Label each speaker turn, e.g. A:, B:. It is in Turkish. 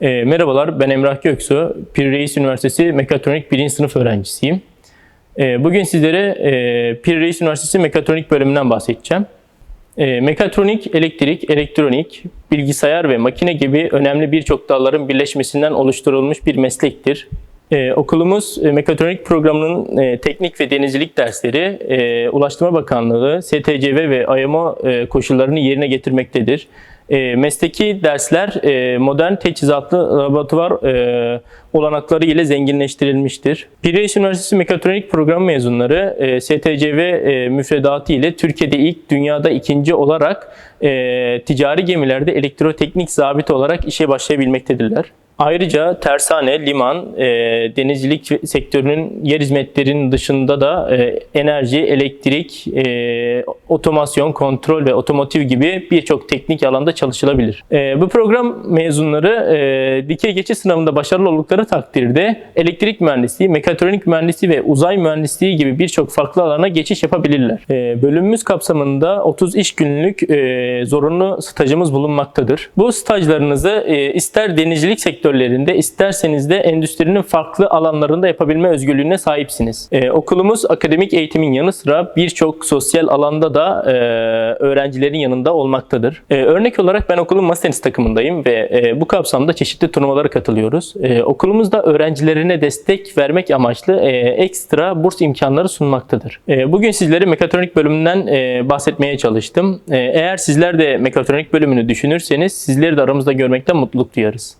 A: E, merhabalar, ben Emrah Göksu. Pir Reis Üniversitesi Mekatronik 1. sınıf öğrencisiyim. E, bugün sizlere e, Pir Reis Üniversitesi Mekatronik bölümünden bahsedeceğim. E, mekatronik, elektrik, elektronik, bilgisayar ve makine gibi önemli birçok dalların birleşmesinden oluşturulmuş bir meslektir. E, okulumuz e, mekatronik programının e, teknik ve denizcilik dersleri e, Ulaştırma Bakanlığı, STCV ve IMO e, koşullarını yerine getirmektedir. E, mesleki dersler e, modern teçhizatlı laboratuvar e, olanakları ile zenginleştirilmiştir. Piraeus Üniversitesi Mekatronik Programı mezunları e, STCV e, müfredatı ile Türkiye'de ilk, dünyada ikinci olarak e, ticari gemilerde elektroteknik zabit olarak işe başlayabilmektedirler. Ayrıca tersane, liman, e, denizcilik sektörünün yer hizmetlerinin dışında da e, enerji, elektrik, e, otomasyon, kontrol ve otomotiv gibi birçok teknik alanda çalışılabilir. E, bu program mezunları e, dikey geçiş sınavında başarılı oldukları takdirde elektrik mühendisliği, mekatronik mühendisliği ve uzay mühendisliği gibi birçok farklı alana geçiş yapabilirler. E, bölümümüz kapsamında 30 iş günlük e, zorunlu stajımız bulunmaktadır. Bu stajlarınızı e, ister denizcilik sektörlerinde isterseniz de endüstrinin farklı alanlarında yapabilme özgürlüğüne sahipsiniz. E, okulumuz akademik eğitimin yanı sıra birçok sosyal alanda da e, öğrencilerin yanında olmaktadır. E, örnek olarak ben okulun masa tenisi takımındayım ve e, bu kapsamda çeşitli turnuvalara katılıyoruz. E, okulumuzda öğrencilerine destek vermek amaçlı e, ekstra burs imkanları sunmaktadır. E, bugün sizlere mekatronik bölümünden e, bahsetmeye çalıştım. E, eğer sizler de mekatronik bölümünü düşünürseniz sizleri de aramızda görmekten mutluluk duyarız.